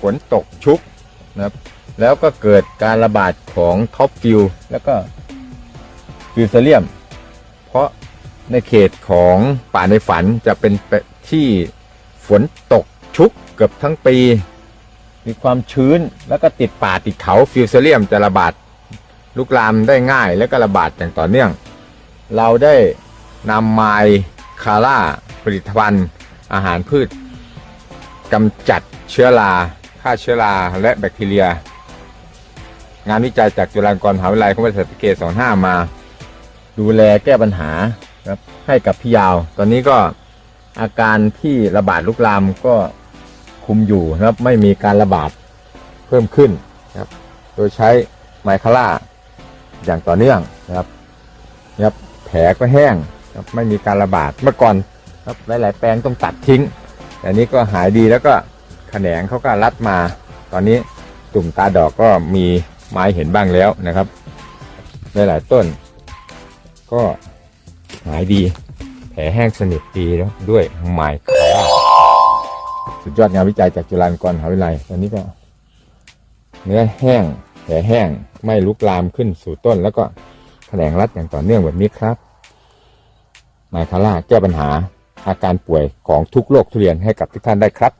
ฝนตกชุกนะครับ แล้วก็เกิดการระบาดของท็อปฟิวแล้วก็ฟิวเซเลียม เพราะในเขตของป่าในฝันจะเป็นที่ฝนตกชุกเกือบทั้งปี มีความชื้นแล้วก็ติดป่าติดเขาฟิวเซเลียมจะระบาดลุกลามได้ง่ายและก็ระบาดอย่างต่อเนื่อง เราได้นำไมคาร่าผลิตภัณฑ์อาหารพืชกำจัดเชื้อรา ฆ่าเชื้อราและแบคทีเรีย งานวิจัยจากจุฬาลงกรณ์มหาวิทยาลัยของบริษัทเกต25มา ดูแลแก้ปัญหาครับให้กับพี่ยาว ตอนนี้ก็อาการที่ระบาดลุกลามก็คุมอยู่นะครับ ไม่มีการระบาดเพิ่มขึ้นนะครับ โดยใช้ไมคาร่าอย่างต่อเนื่องนะครับนะครับแผลก็แห้งครับไม่มีการระบาดเมื่อก่อนครับหลายๆแปลงต้องตัดทิ้งแต่นี้ก็หายดีแล้วก็ แขนงเขาก็รัดมา ตอนนี้ตุ่มตาดอกก็มีไม้เห็นบ้างแล้วนะครับหลายๆต้น ก็หายดี แผลแห้งสนิทดีแล้วด้วยไม้คาร่สุดยอดงานวิจัยจากจุฬาลงกรณ์มหาวิทยาลัยตอนนี้ก็ เนื้อแห้งแผลแห้งไม่ลุกลามขึ้นสู่ต้น แล้วก็แขนงรัดอย่างต่อเนื่องแบบนี้ครับไมคาร่าแก้ปัญหาอาการป่วยของทุกโรคทุเรียนให้กับทุกท่านได้ครับ